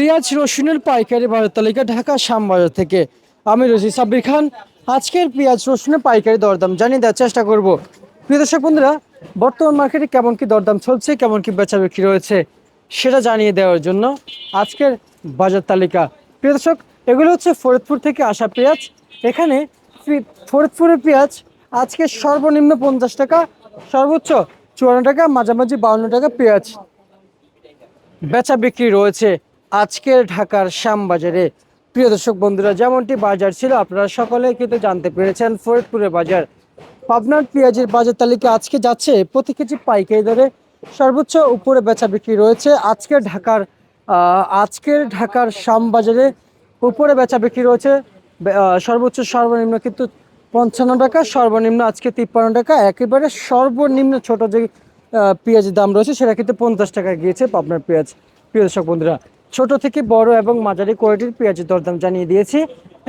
পেঁয়াজ, রসুনের পাইকারি বাজার তালিকা ঢাকা শ্যামবাজার থেকে। আমি রশি সাব্বির খান। আজকের পেঁয়াজ, রসুনের পাইকারি দরদাম জানিয়ে দেওয়ার চেষ্টা করব। প্রিয় দর্শক বন্ধুরা, বর্তমান মার্কেটে কেমন কি দরদাম চলছে, কেমন কি বেচা বিক্রি রয়েছে, সেটা জানিয়ে দেওয়ার জন্য আজকের বাজার তালিকা। প্রিয় দর্শক, এগুলো হচ্ছে ফরিদপুর থেকে আসা পেঁয়াজ। এখানে ফরিদপুরের পেঁয়াজ আজকে সর্বনিম্ন পঞ্চাশ টাকা, সর্বোচ্চ চুয়ান্ন টাকা, মাঝামাঝি বাউন্ন টাকা পেঁয়াজ বেচা বিক্রি রয়েছে। আজকের ঢাকার শ্যামবাজারে। প্রিয় দর্শক বন্ধুরা, যেমনটি বাজার ছিল, আপনারা সকলে কিন্তু জানতে পেরেছেন ফরিদপুরের বাজার। পাবনার পেঁয়াজের বাজার তালিকা আজকে যাচ্ছে প্রতি কেজি পাইকারি দরে। সর্বোচ্চ উপরে বেচা বিক্রি রয়েছে আজকের ঢাকার আজকের ঢাকার শ্যামবাজারে উপরে বেচা বিক্রি রয়েছে। সর্বোচ্চ সর্বনিম্ন কিন্তু পঞ্চান্ন টাকা, সর্বনিম্ন আজকে তিপ্পান্ন টাকা। একেবারে সর্বনিম্ন ছোট যে পেঁয়াজের দাম রয়েছে, সেটা কিন্তু পঞ্চাশ টাকা গিয়েছে পাবনার পেঁয়াজ। প্রিয় দর্শক বন্ধুরা ছোট থেকে বড় এবং মাঝারি কোয়ালিটির পেঁয়াজের দরদাম জানিয়ে দিয়েছি।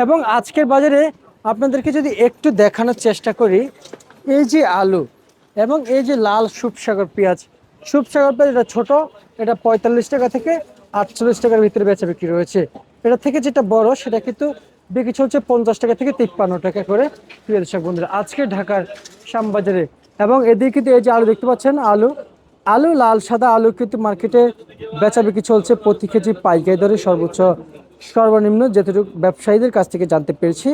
এবং আজকের বাজারে আপনাদেরকে যদি একটু দেখানোর চেষ্টা করি, এই যে আলু এবং এই যে লাল সুপসাগর পেঁয়াজ। সুপসাগর পেঁয়াজ এটা ছোট, এটা পঁয়তাল্লিশ টাকা থেকে আটচল্লিশ টাকার ভিতরে বেচা বিক্রি রয়েছে। এটা থেকে যেটা বড়, সেটা কিন্তু বিক্রি চলছে পঞ্চাশ টাকা থেকে তিপ্পান্ন টাকা করে। প্রিয় দর্শক বন্ধুরা, আজকে ঢাকার শ্যামবাজারে এবং এদিকে কিন্তু এই যে আলু দেখতে পাচ্ছেন, আলু আলু লাল সাদা আলু কিন্তু মার্কেটে বেচা বিক্রি চলছে। প্রতি কেজি পাইকারি দরে সর্বোচ্চ সর্বনিম্ন যেটুকু ব্যবসায়ীদের কাছ থেকে জানতে পেরেছি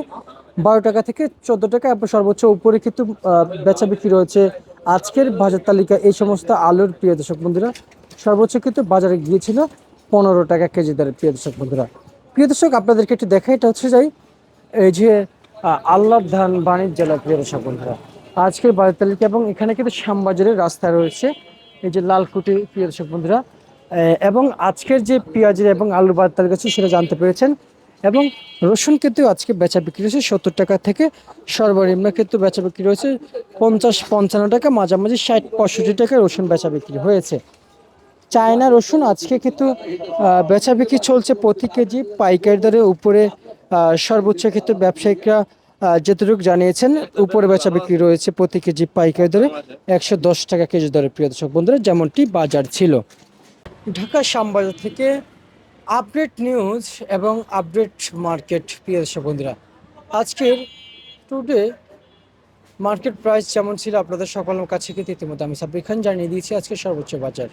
বারো টাকা থেকে চোদ্দ টাকা এবং সর্বোচ্চ উপরে কিন্তু বেচা বিক্রি রয়েছে আজকের বাজার তালিকা। এই সমস্ত আলুর প্রিয় দর্শক বন্ধুরা সর্বোচ্চ কিন্তু বাজারে গিয়েছিল পনেরো টাকা কেজি দরে প্রিয় দর্শক বন্ধুরা। প্রিয় দর্শক আপনাদেরকে একটু দেখা এটা হচ্ছে যাই এই যে আহ, আল্লাহর ধান বাণিজ্য জেলা প্রিয় দর্শক বন্ধুরা। আজকের বাজার তালিকা এবং এখানে কিন্তু শ্যামবাজারের রাস্তা রয়েছে। এই যে লালকুটি প্রিয় দর্শক বন্ধুরা এবং আজকের যে পেঁয়াজের এবং আলুর বাজার তালিকা আছে সেটা জানতে পেরেছেন। এবং রসুন কিন্তু আজকে বেচা বিক্রি হয়েছে সত্তর টাকা থেকে সর্বনিম্ন কিন্তু বেচা বিক্রি রয়েছে পঞ্চাশ পঞ্চান্ন টাকা, মাঝামাঝি ষাট পঁয়ষট্টি টাকা রসুন বেচা বিক্রি হয়েছে। চায়না রসুন আজকে কিন্তু বেচা বিক্রি চলছে প্রতি কেজি, পাইকারি দরে উপরে সর্বোচ্চ ক্ষেত্রে ব্যবসায়িকরা যতটুকু জানিয়েছেন, উপরে বেচা বিক্রি রয়েছে প্রতি কেজি পাইকারি দরে একশো দশ টাকা কেজি দরে, প্রিয় দর্শক বন্ধুরা, যেমনটি বাজার ছিল। ঢাকা শ্যামবাজার থেকে আপডেট নিউজ এবং আপডেট মার্কেট, প্রিয় দর্শক বন্ধুরা। আজকের টুডে মার্কেট প্রাইস যেমন ছিল আপনাদের সকলের কাছে, কিন্তু ইতিমধ্যে আমি সাব্বির খান জানিয়ে দিয়েছি আজকে সর্বোচ্চ বাজার।